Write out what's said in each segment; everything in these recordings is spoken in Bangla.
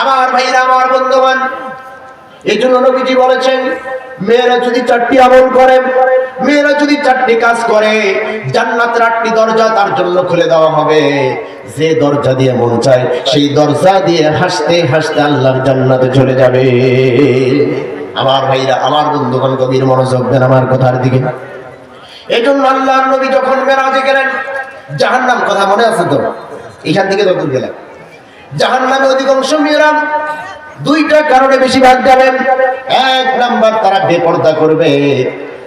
আমার ভাইরা, আমার বন্ধুবান এই জন্য নবীজি বলেছেন, মেয়েরা যদি চারটি আমল করে, মেয়েরা যদি চারটি কাজ করে, জান্নাতের আটটি দরজা তার জন্য খুলে দেওয়া হবে। যে দরজা দিয়ে মন চায়, সেই দরজা দিয়ে হাসতে হাসতে আল্লাহর জান্নাতে চলে যাবে। আমার ভাইরা, আমার বন্ধুগণ, গভীর মনোযোগ দেন আমার কথার দিকে। এই জন্য আল্লাহর নবী যখন মেরাজে গেলেন, জাহান্নাম কথা মনে আছে তো? এখান থেকে যখন গেলেন জাহান্নামে অধিকাংশ মেয়েরা দুইটা কারণে বেশিরভাগ যাবেন এক নাম্বার তারা বেপর্দা করবে।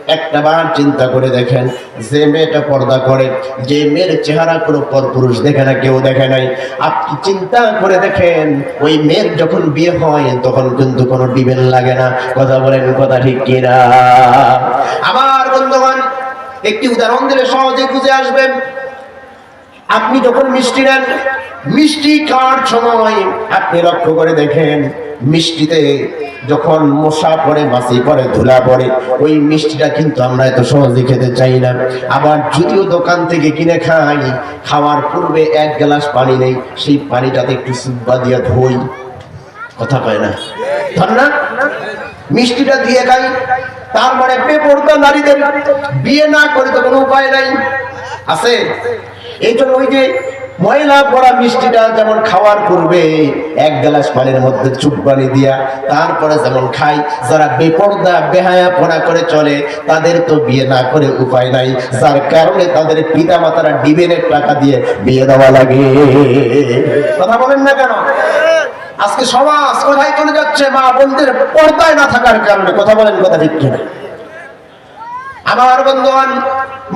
একটা বার চিন্তা করে দেখেন, যে মেয়েটা পর্দা করে, যে মেয়ের চেহারা কোনো পরপুরুষ দেখে না, কেউ দেখে নাই। আপনি চিন্তা করে দেখেন, ওই মেয়ের যখন বিয়ে হয়, তখন কিন্তু কোনো ডিবেন লাগে না। কথা বলেন কথা ঠিক কিনা? আমার বন্ধুগণ, একটি উদাহরণ দিলে সহজে বুঝে আসবেন আপনি যখন মিষ্টি নেন, মিষ্টি খাওয়ার সময় আপনি লক্ষ্য করে দেখেন, মিষ্টিতে যখন মশা পড়ে, মাছি পড়ে, ধুলা পড়ে, ওই মিষ্টিটা কিন্তু আমরা এত সহজে খেতে চাই না। আবার যদিও দোকান থেকে কিনে খাই, খাওয়ার পূর্বে এক গ্লাস পানি নেই, সেই পানিটাতে একটু সুব্বা দিয়ে ধুই। কথা কয় না? ধর মিষ্টিটা দিয়ে খাই, তারপরে বেপরদা নারীদের বিয়ে না করে তো কোনো উপায় নাই। আছে? এই জন্য ওই যে ময়লা পড়া মিষ্টিটা যেমন খাওয়ার পূর্বে এক গ্লাস পানির মধ্যে চুপ পানি দিয়া তারপরে যেমন খাই, যারা বেপর্দা, বেহায়া পড়া করে চলে, তাদের তো বিয়ে না করে উপায় নাই। যার কারণে তাদের পিতা মাতারা ডিবেনের টাকা দিয়ে বিয়ে দেওয়া লাগে। কথা বলেন না কেন? আজকে সমাজ কোথায় চলে যাচ্ছে? মা বোনদের পর্দায় না থাকার কারণে। কথা বলেন, কথা ঠিক কিনা? আমার বন্ধুগণ,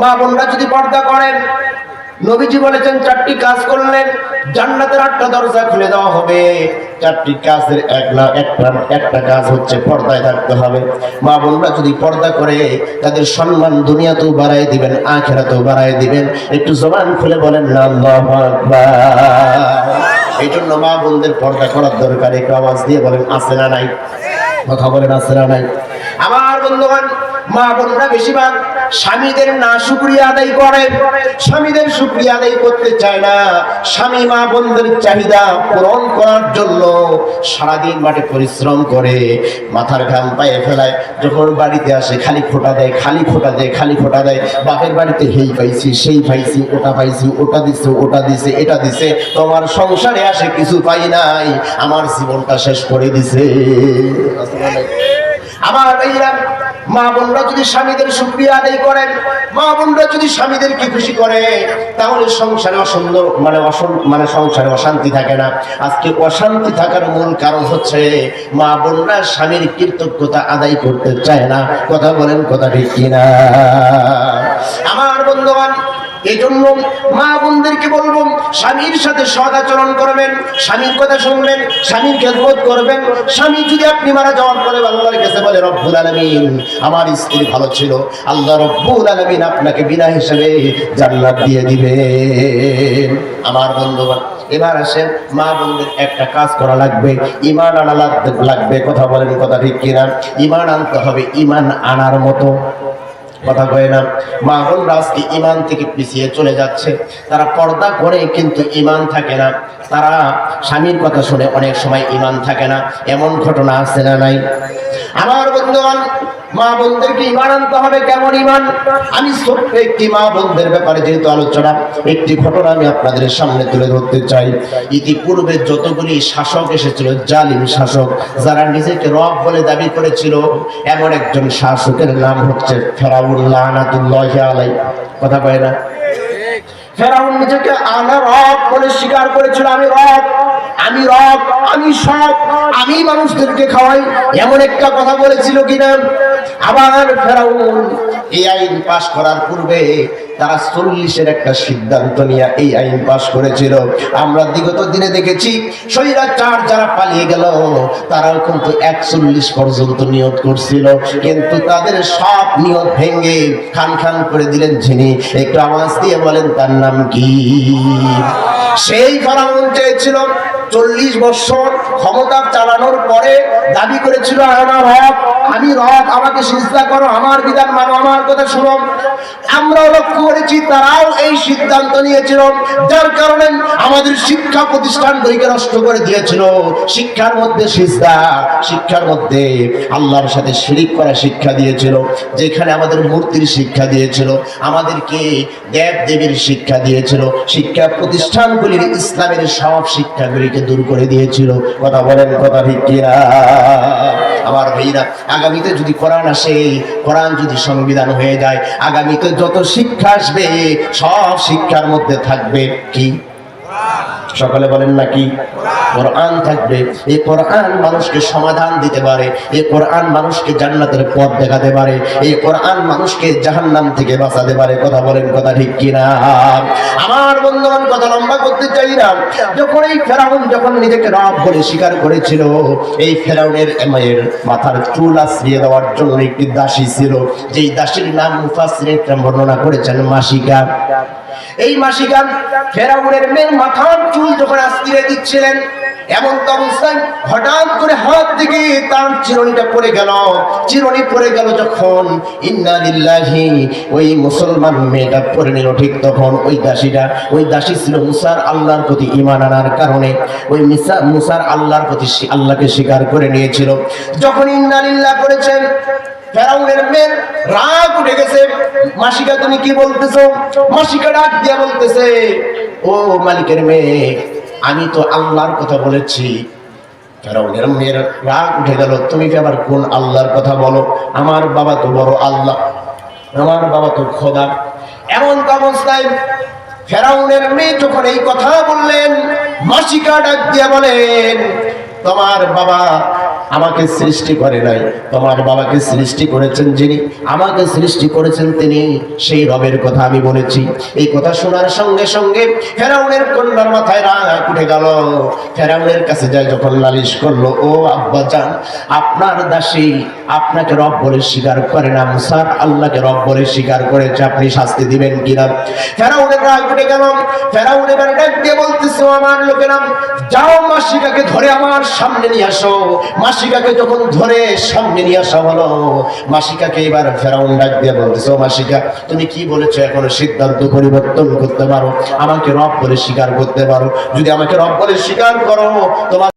মা বোনরা যদি পর্দা করেন নবীজি বলেছেন, চারটি কাজ করলেন জান্নাতের আটটা দরজা খুলে দেওয়া হবে। চারটি কাজের এক একটা একটা কাজ হচ্ছে পর্দায় থাকতে হবে। মা বোনরা যদি পর্দা করে, তাদের সম্মান দুনিয়াতেও বাড়াই দিবেন, আখেরাতেও বাড়াই দিবেন। একটু জবান খুলে বলেন না এই জন্য মা বোনদের পর্দা করার দরকার, একটু আওয়াজ দিয়ে বলেন, আছে না নাই? কথা বলেন, আছে না নাই? আমার বন্ধুগণ মা বোনরা বেশিরভাগ স্বামীদের না শুক্রিয়া আদায় করে। স্বামীদের শুক্রিয়া আদায় করতে চায় না। স্বামী মা বোনদের চাহিদা পূরণ করার জন্য সারাদিন মাঠে পরিশ্রম করে, মাথার ঘাম পায়ে ফেলায়, যখন বাড়িতে আসে খালি ফোটা দেয়, খালি ফোটা দেয়, খালি ফোটা দেয়, বাপের বাড়িতে হেই পাইছি, সেই পাইছি, ওটা পাইছি, ওটা দিছে ওটা দিছে, এটা দিছে, তোমার সংসারে আসে কিছু পাই নাই, আমার জীবনটা শেষ করে দিছে। আমার ভাইরা মা বোনরা যদি স্বামীদের সুক্রিয়া আদায় করেন, মা বোনরা যদি স্বামীদেরকে খুশি করে, তাহলে সংসারে অসুন্দর মানে মানে সংসারে অশান্তি থাকে না। আজকে অশান্তি থাকার মূল কারণ হচ্ছে, মা বোনরা স্বামীর কৃতজ্ঞতা আদায় করতে চায় না। কথা বলেন, কথা ঠিক কিনা? আমার বন্ধুবান এই জন্য মা বোনদেরকে বলব, স্বামীর সাথে সদ আচরণ করবেন, স্বামীর কথা শুনবেন, স্বামীর খেদমত করবেন। স্বামী যদি আপনি মারা যাওয়ার পরে আল্লাহর কাছে বলে, রব্বুল আলমিন, আমার স্ত্রী ভালো ছিল। আল্লাহ রব্বুল আলমিন আপনাকে বিনা হিসেবে জান্নাত দিয়ে দিবে। আমার বন্ধুবান এবার আসেন, মা বোনদের একটা কাজ করা লাগবে। ইমান আনা লাগবে। কথা বলেন কথা ঠিক কিনা? ইমান আনতে হবে, ইমান আনার মতো। কথা কয়ে না। মা বোনরা আজকে ইমান থেকে পিছিয়ে চলে যাচ্ছে। তারা পর্দা করে কিন্তু ইমান থাকে না। তারা স্বামীর কথা শুনে অনেক সময় ইমান থাকে না। এমন ঘটনা আছে না নাই? আমার বন্ধুগণ মা বোনদেরকে ইমান আনতে হবে, কেমন ইমান আমি ছোট্ট একটি মা বোনদের ব্যাপারে যেহেতু আলোচনা, একটি ঘটনা আমি আপনাদের সামনে তুলে ধরতে চাই। ইতিপূর্বে যতগুলি শাসক এসেছিল, জালিম শাসক, যারা নিজেকে রব বলে দাবি করেছিল, এমন একজন শাসকের নাম হচ্ছে ফেরাউল্লাহ আনাতুল্লাহ আলাই কথা কয় না? ফেরাউন নিজেকে আনা রব বলে স্বীকার করেছিল, আমি রব আমি রব, আমি সব, আমি মানুষদেরকে খাওয়াই। এমন একটা কথা বলেছিল কিনা? আবার ফেরাউন এই আইন পাশ করার পূর্বে তারা চল্লিশের একটা সিদ্ধান্ত নিয়ে এই আইন পাশ করেছিল। আমরা বিগত দিনে দেখেছি, স্বৈরাচার যারা পালিয়ে গেল, তারাও কিন্তু একচল্লিশ পর্যন্ত নিয়োগ করছিল। কিন্তু তাদের সব নিয়োগ ভেঙে খান খান করে দিলেন যিনি। একটু আওয়াজ দিয়ে বলেন, তার নাম কি? সেই ফলাফল চেয়েছিল চল্লিশ বছর ক্ষমতা চালানোর পরে দাবি করেছিল আমার হক আমি রব, আমাকে সিজদা করো, আমার বিধান মানো, আমার কথা শুনো। আমরাও লক্ষ্য করেছি, তারাও এই সিদ্ধান্ত নিয়েছিল। যার কারণে আমাদের শিক্ষা প্রতিষ্ঠানগুলিকে নষ্ট করে দিয়েছিল। শিক্ষার মধ্যে সিজদা, শিক্ষার মধ্যে আল্লাহর সাথে শিরিক করা শিক্ষা দিয়েছিল, যেখানে আমাদের মূর্তির শিক্ষা দিয়েছিল, আমাদেরকে দেব দেবীর শিক্ষা দিয়েছিল, শিক্ষা প্রতিষ্ঠানগুলির ইসলামের সব শিক্ষাগুলিকে দূর করে দিয়েছিল। কথা বলেন, কথা ঠিক কিনা? আমার ভাইরা, আগামীতে যদি কোরআন আসে, কোরআন যদি সংবিধান হয়ে যায়, আগামীতে যত শিক্ষা আসবে, সব শিক্ষার মধ্যে থাকবে কি? সকলে বলেন নাকি? কোরআন থাকবে। এই কোরআন মানুষকে সমাধান দিতে পারে। এই কোরআন মানুষকে জান্নাতের পথ দেখাতে পারে। এই কোরআন মানুষকে জাহান্নাম থেকে বাঁচাতে পারে। কথা বলেন কথা ঠিক কিনা? আমার বন্ধুবান কথা লম্বা করতে চাই না। যখন এই ফেরাউন যখন নিজেকে রব বলে স্বীকার করেছিল, এই ফেরাউনের মায়ের মাথার চুল আশ্রিয়ে দেওয়ার জন্য একটি দাসী ছিল। যেই দাসীর নাম মুফাসির বর্ণনা করেছেন মাসিকা। এই মাসিকান ফেরাউনের মেয়ের মাথার চুল যখন আস্তিরে দিচ্ছিলেন, এমন তো অবস্থায় হঠাৎ করে হাত থেকে তার চিরনিটা পড়ে গেল। চিরনি পড়ে গেল যখন ইন্না লিল্লাহি, ওই মুসলমান মেয়েটা পড়ে নিল ঠিক তখন। ওই দাসীটা, ওই দাসী ছিল মুসার আল্লাহর প্রতি ইমান আনার কারণে। ওই মিসা, মুসার আল্লাহর প্রতি আল্লাহকে স্বীকার করে নিয়েছিল। যখন ইন্না লিল্লাহ করেছেন রাগ উঠে গেছে। মাসিকা, তুমি কি বলতেছো? মাসিকা ডাক দিয়া বলতেছে, ও মালিকের মেয়ে, আমি তো আল্লাহর কথা বলেছি। ফেরাউনের মেয়ের রাগ উঠে গেল, তুমি কি আবার কোন আল্লাহর কথা বলো? আমার বাবা তো বড় আল্লাহ, আমার বাবা তো খোদা। এমন তো অবস্থায় ফেরাউনের মেয়ে যখন এই কথা বললেন, মাসিকা ডাক দিয়া বলেন, তোমার বাবা আমাকে সৃষ্টি করে নাই। তোমার বাবাকে সৃষ্টি করেছেন যিনি, আমাকে সৃষ্টি করেছেন তিনি, সেই রবের কথা আমি বলেছি। এই কথা শোনার সঙ্গে সঙ্গে ফেরাউনের কন্যার মাথায় রাগ উঠে গেল। ফেরাউনের কাছে যায় যখন নালিশ করল, ও আব্বা যান আপনার দাসী আপনাকে রব বলে স্বীকার করে না, মুসার আল্লাহকে রব বলে স্বীকার করেছে, আপনি শাস্তি দিবেন কিনা? ফেরাউনের রাগ উঠে গেল। ফেরাউন এবার ডাক দিয়ে বলতেছে, "ও আমার লোকেরা, যাও মাসিকাকে ধরে আমার সামনে নিয়ে আসো। মাসিকাকে যখন ধরে সামনে নিয়ে আসা হলো, মাসিকাকে এবার ফেরাউন ডাক দিয়ে বলতেছে মাসিকা, তুমি কি বলেছ এখন সিদ্ধান্ত পরিবর্তন করতে পারো? আমাকে রব বলে স্বীকার করতে পারো। যদি আমাকে রব বলে স্বীকার করো, তোমার